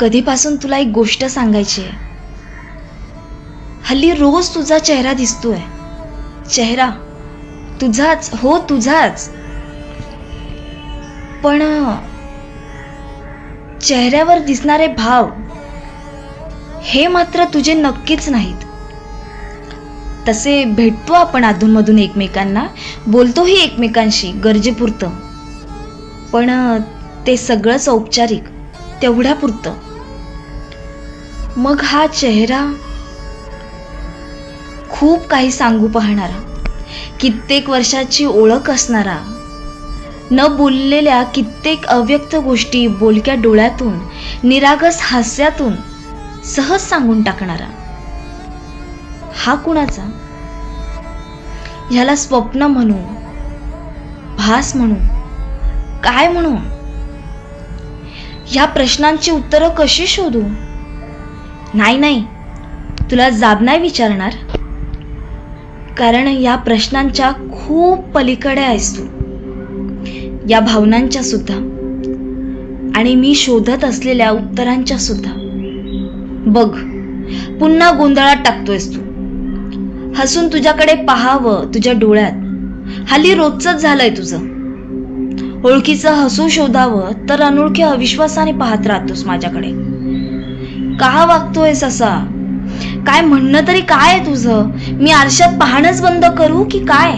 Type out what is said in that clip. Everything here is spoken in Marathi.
कधीपासून तुला एक गोष्ट सांगायची आहे? हल्ली रोज तुझा चेहरा दिसतोय. चेहरा तुझाच हो तुझाच. पण चेहऱ्यावर दिसणारे भाव हे मात्र तुझे नक्कीच नाहीत. तसे भेटतो आपण अधूनमधून एकमेकांना. बोलतोही एकमेकांशी गरजेपुरतं. पण ते सगळंच औपचारिक तेवढ्यापुरतं. मग हा चेहरा खूप काही सांगू पाहणारा कित्येक वर्षाची ओळख असणारा न बोललेल्या कित्येक अव्यक्त गोष्टी बोलक्या डोळ्यातून निरागस हास्यातून सहज सांगून टाकणारा. हा कुणाचा? ह्याला स्वप्न म्हणू भास म्हणू काय म्हणू ह्या प्रश्नांची उत्तरं कशी शोधू? नाही नाही. तुला जाब नाही विचारणार? कारण या प्रश्नांच्या खूप पलीकडे आहेस तू. या भावनांच्या सुद्धा. आणि मी शोधत असलेल्या उत्तरांच्या सुद्धा. बघ पुन्हा गोंधळात टाकतोयस तू. हसून तुझ्याकडे पाहावं तुझ्या डोळ्यात. हल्ली रोजच झालंय तुझं. ओळखीचं हसू शोधावं तर अनोळखी अविश्वासाने पाहत राहतोस माझ्याकडे. का वागतोयस असा काय म्हणणं तरी काय आहे तुझं? मी आरशात पाहणंच बंद करू की काय?